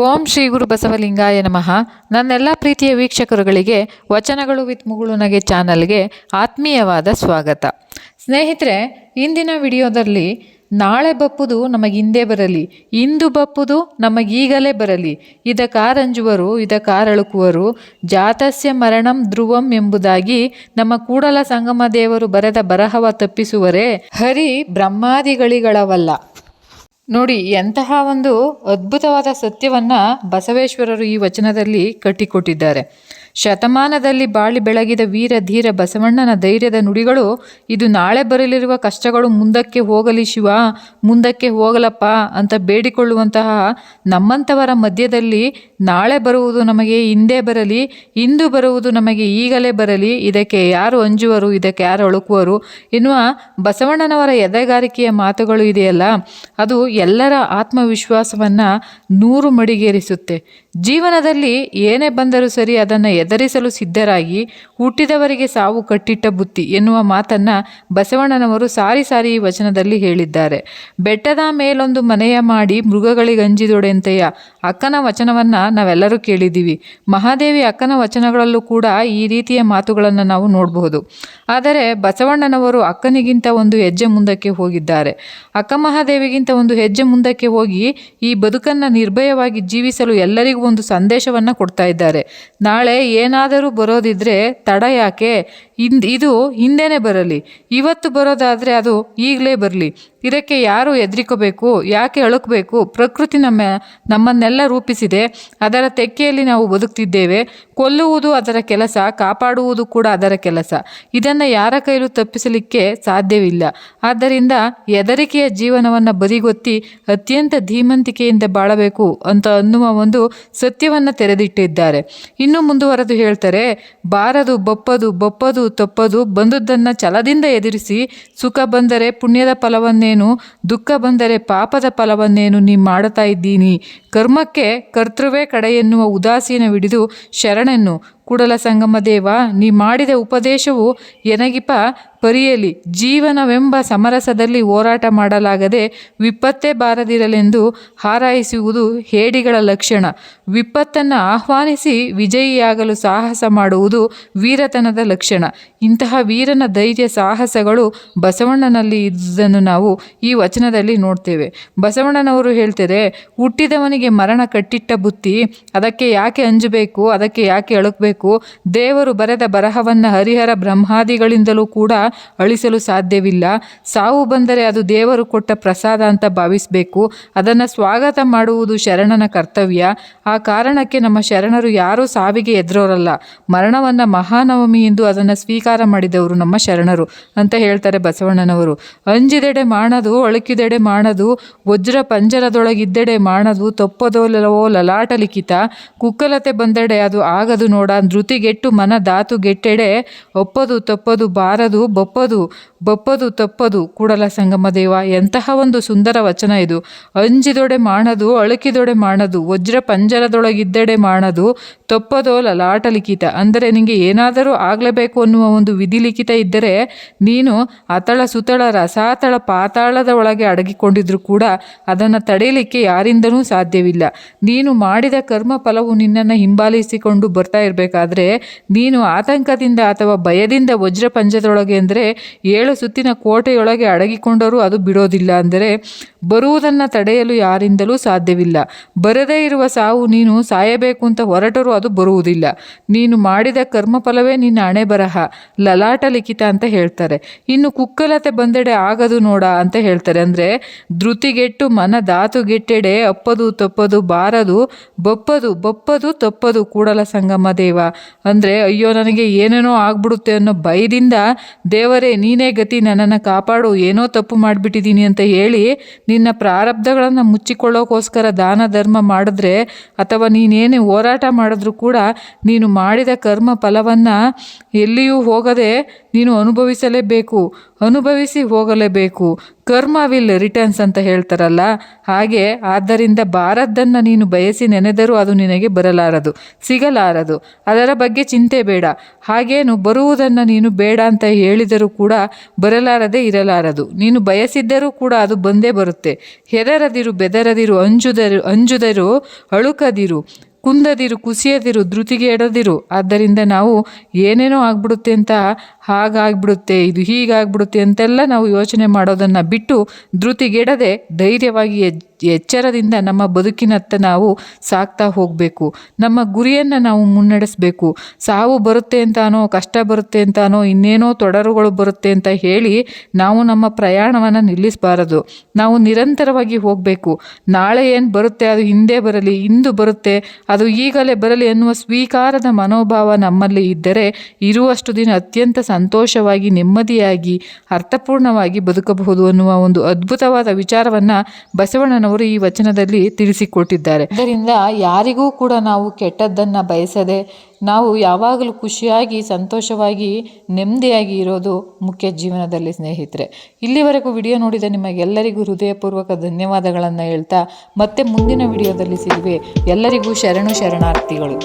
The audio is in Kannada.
ಓಂ ಶ್ರೀ ಗುರು ಬಸವಲಿಂಗಾಯ ನಮಃ. ನನ್ನೆಲ್ಲ ಪ್ರೀತಿಯ ವೀಕ್ಷಕರುಗಳಿಗೆ, ವಚನಗಳು ವಿತ್ ಮುಗುಳು ನಗೆ ಚಾನಲ್ಗೆ ಆತ್ಮೀಯವಾದ ಸ್ವಾಗತ. ಸ್ನೇಹಿತರೆ, ಇಂದಿನ ವಿಡಿಯೋದಲ್ಲಿ ನಾಳೆ ಬಪ್ಪುದು ನಮಗಿಂದೇ ಬರಲಿ, ಇಂದು ಬಪ್ಪುದು ನಮಗೀಗಲೇ ಬರಲಿ ಇದ ಕಾರಂಜುವರು ಇದ ಕಾರಳುಕುವರು ಜಾತಸ್ಯ ಮರಣಂ ಧ್ರುವಂ ಎಂಬುದಾಗಿ ನಮ್ಮ ಕೂಡಲ ಸಂಗಮ ದೇವರು ಬರೆದ ಬರಹವ ತಪ್ಪಿಸುವರೇ ಹರಿ ಬ್ರಹ್ಮಾದಿಗಳಿಗಳವಲ್ಲ. ನೋಡಿ ಎಂತಹ ಒಂದು ಅದ್ಭುತವಾದ ಸತ್ಯವನ್ನ ಬಸವೇಶ್ವರರು ಈ ವಚನದಲ್ಲಿ ಕಟ್ಟಿಕೊಟ್ಟಿದ್ದಾರೆ. ಶತಮಾನದಲ್ಲಿ ಬಾಳಿ ಬೆಳಗಿದ ವೀರ ಧೀರ ಬಸವಣ್ಣನ ಧೈರ್ಯದ ನುಡಿಗಳು, ಇದು ನಾಳೆ ಬರಲಿರುವ ಕಷ್ಟಗಳು, ಮುಂದಕ್ಕೆ ಹೋಗಲಿ ಶಿವ, ಮುಂದಕ್ಕೆ ಹೋಗಲಪ್ಪ ಅಂತ ಬೇಡಿಕೊಳ್ಳುವಂತಹ ನಮ್ಮಂಥವರ ಮಧ್ಯದಲ್ಲಿ ನಾಳೆ ಬರುವುದು ನಮಗೆ ಹಿಂದೆ ಬರಲಿ, ಇಂದು ಬರುವುದು ನಮಗೆ ಈಗಲೇ ಬರಲಿ, ಇದಕ್ಕೆ ಯಾರು ಅಂಜುವರು, ಇದಕ್ಕೆ ಯಾರು ಅಳುಕುವರು ಎನ್ನುವ ಬಸವಣ್ಣನವರ ಎದೆಗಾರಿಕೆಯ ಮಾತುಗಳು ಇದೆಯಲ್ಲ, ಅದು ಎಲ್ಲರ ಆತ್ಮವಿಶ್ವಾಸವನ್ನು ನೂರು ಮಡಿಗೇರಿಸುತ್ತೆ. ಜೀವನದಲ್ಲಿ ಏನೇ ಬಂದರೂ ಸರಿ ಅದನ್ನು ಎದುರಿಸಲು ಸಿದ್ಧರಾಗಿ ಹುಟ್ಟಿದವರಿಗೆ ಸಾವು ಕಟ್ಟಿಟ್ಟ ಬುತ್ತಿ ಎನ್ನುವ ಮಾತನ್ನು ಬಸವಣ್ಣನವರು ಸಾರಿ ಸಾರಿ ಈ ವಚನದಲ್ಲಿ ಹೇಳಿದ್ದಾರೆ. ಬೆಟ್ಟದ ಮೇಲೊಂದು ಮನೆಯ ಮಾಡಿ ಮೃಗಗಳಿಗಂಜಿದೊಡೆಂತೆಯ ಅಕ್ಕನ ವಚನವನ್ನು ನಾವೆಲ್ಲರೂ ಕೇಳಿದ್ದೀವಿ. ಮಹಾದೇವಿ ಅಕ್ಕನ ವಚನಗಳಲ್ಲೂ ಕೂಡ ಈ ರೀತಿಯ ಮಾತುಗಳನ್ನು ನಾವು ನೋಡಬಹುದು. ಆದರೆ ಬಸವಣ್ಣನವರು ಅಕ್ಕನಿಗಿಂತ ಒಂದು ಹೆಜ್ಜೆ ಮುಂದಕ್ಕೆ ಹೋಗಿದ್ದಾರೆ. ಅಕ್ಕ ಮಹಾದೇವಿಗಿಂತ ಒಂದು ಹೆಜ್ಜೆ ಮುಂದಕ್ಕೆ ಹೋಗಿ ಈ ಬದುಕನ್ನು ನಿರ್ಭಯವಾಗಿ ಜೀವಿಸಲು ಎಲ್ಲರಿಗೂ ಒಂದು ಸಂದೇಶವನ್ನು ಕೊಡ್ತಾ ಇದ್ದಾರೆ. ನಾಳೆ ಏನಾದರೂ ಬರೋದಿದ್ರೆ ತಡ ಯಾಕೆ? ಇದು ಹಿಂದೆನೇ ಬರಲಿ. ಇವತ್ತು ಬರೋದಾದರೆ ಅದು ಈಗಲೇ ಬರಲಿ. ಇದಕ್ಕೆ ಯಾರು ಎದ್ರಿಕೋಬೇಕು ಯಾಕೆ ಅಳುಕಬೇಕು? ಪ್ರಕೃತಿ ನಮ್ಮ ನಮ್ಮನ್ನೆಲ್ಲ ರೂಪಿಸಿದೆ. ಅದರ ತೆಕ್ಕೆಯಲ್ಲಿ ನಾವು ಬದುಕ್ತಿದ್ದೇವೆ. ಕೊಲ್ಲುವುದು ಅದರ ಕೆಲಸ, ಕಾಪಾಡುವುದು ಕೂಡ ಅದರ ಕೆಲಸ. ಇದನ್ನು ಯಾರ ಕೈಲೂ ತಪ್ಪಿಸಲಿಕ್ಕೆ ಸಾಧ್ಯವಿಲ್ಲ. ಆದ್ದರಿಂದ ಹೆದರಿಕೆಯ ಜೀವನವನ್ನು ಬದಿಗೊತ್ತಿ ಅತ್ಯಂತ ಧೀಮಂತಿಕೆಯಿಂದ ಬಾಳಬೇಕು ಅಂತ ಅನ್ನುವ ಒಂದು ಸತ್ಯವನ್ನು ತೆರೆದಿಟ್ಟಿದ್ದಾರೆ. ಇನ್ನು ಮುಂದುವರೆದು ಹೇಳ್ತಾರೆ, ಬಾರದು, ಬಪ್ಪದು ಬಪ್ಪದು, ತಪ್ಪದು, ಬಂದದ್ದನ್ನು ಛಲದಿಂದ ಎದುರಿಸಿ, ಸುಖ ಬಂದರೆ ಪುಣ್ಯದ ಫಲವನ್ನೇನು ದುಃಖ ಬಂದರೆ ಪಾಪದ ಫಲವನ್ನೇನು ನೀ ಮಾಡುತ್ತಾ ಇದ್ದೀನಿ? ಕರ್ಮಕ್ಕೆ ಕರ್ತೃವೇ ಕಡೆ ಎನ್ನುವ ಉದಾಸೀನವಿಡಿದು ಶರಣನ್ನು ಕೂಡಲ ಸಂಗಮ ದೇವ, ನೀ ಮಾಡಿದ ಉಪದೇಶವು ಎನಗಿಪ ಪರಿಯಲಿ. ಜೀವನವೆಂಬ ಸಮರಸದಲ್ಲಿ ಹೋರಾಟ ಮಾಡಲಾಗದೆ ವಿಪತ್ತೇ ಬಾರದಿರಲೆಂದು ಹಾರೈಸುವುದು ಹೇಡಿಗಳ ಲಕ್ಷಣ. ವಿಪತ್ತನ್ನು ಆಹ್ವಾನಿಸಿ ವಿಜಯಿಯಾಗಲು ಸಾಹಸ ಮಾಡುವುದು ವೀರತನದ ಲಕ್ಷಣ. ಇಂತಹ ವೀರನ ಧೈರ್ಯ ಸಾಹಸಗಳು ಬಸವಣ್ಣನಲ್ಲಿ ಇದ್ದುದನ್ನು ನಾವು ಈ ವಚನದಲ್ಲಿ ನೋಡ್ತೇವೆ. ಬಸವಣ್ಣನವರು ಹೇಳ್ತಾರೆ, ಹುಟ್ಟಿದವನಿಗೆ ಮರಣ ಕಟ್ಟಿಟ್ಟ ಬುತ್ತಿ, ಅದಕ್ಕೆ ಯಾಕೆ ಅಂಜಬೇಕು, ಅದಕ್ಕೆ ಯಾಕೆ ಅಳುಕಬೇಕು? ದೇವರು ಬರೆದ ಬರಹವನ್ನು ಹರಿಹರ ಬ್ರಹ್ಮಾದಿಗಳಿಂದಲೂ ಕೂಡ ಅಳಿಸಲು ಸಾಧ್ಯವಿಲ್ಲ. ಸಾವು ಬಂದರೆ ಅದು ದೇವರು ಕೊಟ್ಟ ಪ್ರಸಾದ ಅಂತ ಭಾವಿಸಬೇಕು. ಅದನ್ನು ಸ್ವಾಗತ ಮಾಡುವುದು ಶರಣನ ಕರ್ತವ್ಯ. ಆ ಕಾರಣಕ್ಕೆ ನಮ್ಮ ಶರಣರು ಯಾರೂ ಸಾವಿಗೆ ಎದುರೋರಲ್ಲ. ಮರಣವನ್ನು ಮಹಾನವಮಿ ಎಂದು ಅದನ್ನು ಸ್ವೀಕಾರ ಮಾಡಿದವರು ನಮ್ಮ ಶರಣರು ಅಂತ ಹೇಳ್ತಾರೆ ಬಸವಣ್ಣನವರು. ಅಂಜಿದೆಡೆ ಮಾಡದು ಒಳಕಿದೆಡೆ ಮಾಡದು ವಜ್ರ ಪಂಜರದೊಳಗಿದ್ದೆಡೆ ಮಾಡದು ತಪ್ಪದೋಲವೋ ಲಲಾಟ ಲಿಖಿತ, ಕುಕ್ಕಲತೆ ಬಂದೆಡೆ ಅದು ಆಗದು ನೋಡ ಧೃತಿಗೆಟ್ಟು ಮನ ಧಾತುಗೆಟ್ಟೆಡೆ ಒಪ್ಪದು ತಪ್ಪದು ಬಾರದು ಬಪ್ಪದು ಬಪ್ಪದು ತಪ್ಪದು ಕೂಡಲ ಸಂಗಮ ದೇವ, ಎಂತಹ ಒಂದು ಸುಂದರ ವಚನ ಇದು. ಅಂಜಿದೊಡೆ ಮಾಡದು ಅಳುಕಿದೊಡೆ ಮಾಡದು ವಜ್ರ ಪಂಜರದೊಳಗಿದ್ದೆಡೆ ಮಾಡದು ತಪ್ಪದೋ ಲಲಾಟ ಲಿಖಿತ ಅಂದರೆ ನಿನಗೆ ಏನಾದರೂ ಆಗಲೇಬೇಕು ಅನ್ನುವ ಒಂದು ವಿಧಿ ಲಿಖಿತ ಇದ್ದರೆ ನೀನು ಅತಳ ಸುತಳ ರಸಾತಳ ಪಾತಾಳದ ಒಳಗೆ ಅಡಗಿಕೊಂಡಿದ್ರು ಕೂಡ ಅದನ್ನು ತಡೆಯಲಿಕ್ಕೆ ಯಾರಿಂದನೂ ಸಾಧ್ಯವಿಲ್ಲ. ನೀನು ಮಾಡಿದ ಕರ್ಮ ಫಲವು ನಿನ್ನನ್ನು ಹಿಂಬಾಲಿಸಿಕೊಂಡು ಬರ್ತಾ ಇರಬೇಕಾದ್ರೆ ನೀನು ಆತಂಕದಿಂದ ಅಥವಾ ಭಯದಿಂದ ವಜ್ರ ಪಂಜದೊಳಗೆ ಅಂದರೆ ಏಳು ಸುತ್ತಿನ ಕೋಟೆಯೊಳಗೆ ಅಡಗಿಕೊಂಡರೂ ಅದು ಬಿಡೋದಿಲ್ಲ ಅಂದರೆ ಬರುವುದನ್ನು ತಡೆಯಲು ಯಾರಿಂದಲೂ ಸಾಧ್ಯವಿಲ್ಲ. ಬರದೇ ಇರುವ ಸಾವು ನೀನು ಸಾಯಬೇಕು ಅಂತ ಹೊರಟರೂ ಅದು ಬರುವುದಿಲ್ಲ. ನೀನು ಮಾಡಿದ ಕರ್ಮಫಲವೇ ನಿನ್ನ ಹಣೆ ಬರಹ ಲಲಾಟ ಲಿಖಿತ ಅಂತ ಹೇಳ್ತಾರೆ. ಇನ್ನು ಕುಕ್ಕಲತೆ ಬಂದೆಡೆ ಆಗದು ನೋಡ ಅಂತ ಹೇಳ್ತಾರೆ. ಅಂದರೆ ಧೃತಿಗೆಟ್ಟು ಮನ ಧಾತುಗೆಟ್ಟೆಡೆ ಅಪ್ಪದು ತಪ್ಪದು ಬಾರದು ಬಪ್ಪದು ಬಪ್ಪದು ತಪ್ಪದು ಕೂಡಲ ಸಂಗಮ ದೇವ. ಅಂದರೆ ಅಯ್ಯೋ ನನಗೆ ಏನೇನೋ ಆಗ್ಬಿಡುತ್ತೆ ಅನ್ನೋ ಭಯದಿಂದ ದೇವರೇ ನೀನೇ ಗತಿ ನನ್ನನ್ನು ಕಾಪಾಡು, ಏನೋ ತಪ್ಪು ಮಾಡಿಬಿಟ್ಟಿದ್ದೀನಿ ಅಂತ ಹೇಳಿ ನಿನ್ನ ಪ್ರಾರಬ್ಧಗಳನ್ನು ಮುಚ್ಚಿಕೊಳ್ಳೋಕ್ಕೋಸ್ಕರ ದಾನ ಧರ್ಮ ಮಾಡಿದ್ರೆ ಅಥವಾ ನೀನೇನೇ ಹೋರಾಟ ಮಾಡಿದ್ರೂ ಕೂಡ ನೀನು ಮಾಡಿದ ಕರ್ಮ ಫಲವನ್ನು ಎಲ್ಲಿಯೂ ಹೋಗದೆ ನೀನು ಅನುಭವಿಸಲೇಬೇಕು, ಅನುಭವಿಸಿ ಹೋಗಲೇಬೇಕು. ಕರ್ಮ ವಿಲ್ ರಿಟರ್ನ್ಸ್ ಅಂತ ಹೇಳ್ತಾರಲ್ಲ. ಹಾಗೆ ಆದ್ದರಿಂದ ಬಾರದ್ದನ್ನು ನೀನು ಬಯಸಿ ನೆನೆದರೂ ಅದು ನಿನಗೆ ಬರಲಾರದು, ಸಿಗಲಾರದು. ಅದರ ಬಗ್ಗೆ ಚಿಂತೆ ಬೇಡ. ಹಾಗೇನು ಬರುವುದನ್ನು ನೀನು ಬೇಡ ಅಂತ ಹೇಳಿದರೂ ಕೂಡ ಬರಲಾರದೆ ಇರಲಾರದು. ನೀನು ಬಯಸಿದ್ದರೂ ಕೂಡ ಅದು ಬಂದೇ ಬರುತ್ತೆ. ಹೆದರದಿರು, ಬೆದರದಿರು, ಅಂಜುದರು ಅಂಜುದರು, ಅಳುಕದಿರು, ಕುಂದದಿರು, ಕುಸಿಯದಿರು ಧೃತಿಗೆ ಎಡದಿರು. ಆದ್ದರಿಂದ ನಾವು ಏನೇನೋ ಆಗ್ಬಿಡುತ್ತೆ ಅಂತ ಹಾಗಾಗ್ಬಿಡುತ್ತೆ, ಇದು ಹೀಗಾಗ್ಬಿಡುತ್ತೆ ಅಂತೆಲ್ಲ ನಾವು ಯೋಚನೆ ಮಾಡೋದನ್ನು ಬಿಟ್ಟು ಧೃತಿಗೆಡದೆ ಧೈರ್ಯವಾಗಿ ಎಚ್- ಎಚ್ಚರದಿಂದ ನಮ್ಮ ಬದುಕಿನತ್ತ ನಾವು ಸಾಕ್ತಾ ಹೋಗಬೇಕು. ನಮ್ಮ ಗುರಿಯನ್ನು ನಾವು ಮುನ್ನಡೆಸಬೇಕು. ಸಾವು ಬರುತ್ತೆ ಅಂತಾನೋ, ಕಷ್ಟ ಬರುತ್ತೆ ಅಂತಾನೋ, ಇನ್ನೇನೋ ತೊಡರುಗಳು ಬರುತ್ತೆ ಅಂತ ಹೇಳಿ ನಾವು ನಮ್ಮ ಪ್ರಯಾಣವನ್ನು ನಿಲ್ಲಿಸಬಾರದು. ನಾವು ನಿರಂತರವಾಗಿ ಹೋಗಬೇಕು. ನಾಳೆ ಏನು ಬರುತ್ತೆ ಅದು ಹಿಂದೆ ಬರಲಿ, ಇಂದು ಬರುತ್ತೆ, ಅದು ಈಗಲೇ ಬರಲಿ ಎನ್ನುವ ಸ್ವೀಕಾರದ ಮನೋಭಾವ ನಮ್ಮಲ್ಲಿ ಇದ್ದರೆ ಇರುವಷ್ಟು ದಿನ ಅತ್ಯಂತ ಸಂತೋಷವಾಗಿ, ನೆಮ್ಮದಿಯಾಗಿ, ಅರ್ಥಪೂರ್ಣವಾಗಿ ಬದುಕಬಹುದು ಅನ್ನುವ ಒಂದು ಅದ್ಭುತವಾದ ವಿಚಾರವನ್ನು ಬಸವಣ್ಣನವರು ಈ ವಚನದಲ್ಲಿ ತಿಳಿಸಿಕೊಟ್ಟಿದ್ದಾರೆ. ಇದರಿಂದ ಯಾರಿಗೂ ಕೂಡ ನಾವು ಕೆಟ್ಟದ್ದನ್ನು ಬಯಸದೆ, ನಾವು ಯಾವಾಗಲೂ ಖುಷಿಯಾಗಿ, ಸಂತೋಷವಾಗಿ, ನೆಮ್ಮದಿಯಾಗಿ ಇರೋದು ಮುಖ್ಯ ಜೀವನದಲ್ಲಿ ಸ್ನೇಹಿತರೆ. ಇಲ್ಲಿವರೆಗೂ ವಿಡಿಯೋ ನೋಡಿದ ನಿಮಗೆಲ್ಲರಿಗೂ ಹೃದಯಪೂರ್ವಕ ಧನ್ಯವಾದಗಳನ್ನು ಹೇಳ್ತಾ ಮತ್ತೆ ಮುಂದಿನ ವಿಡಿಯೋದಲ್ಲಿ ಸಿಗುವೆ. ಎಲ್ಲರಿಗೂ ಶರಣು ಶರಣಾರ್ಥಿಗಳು.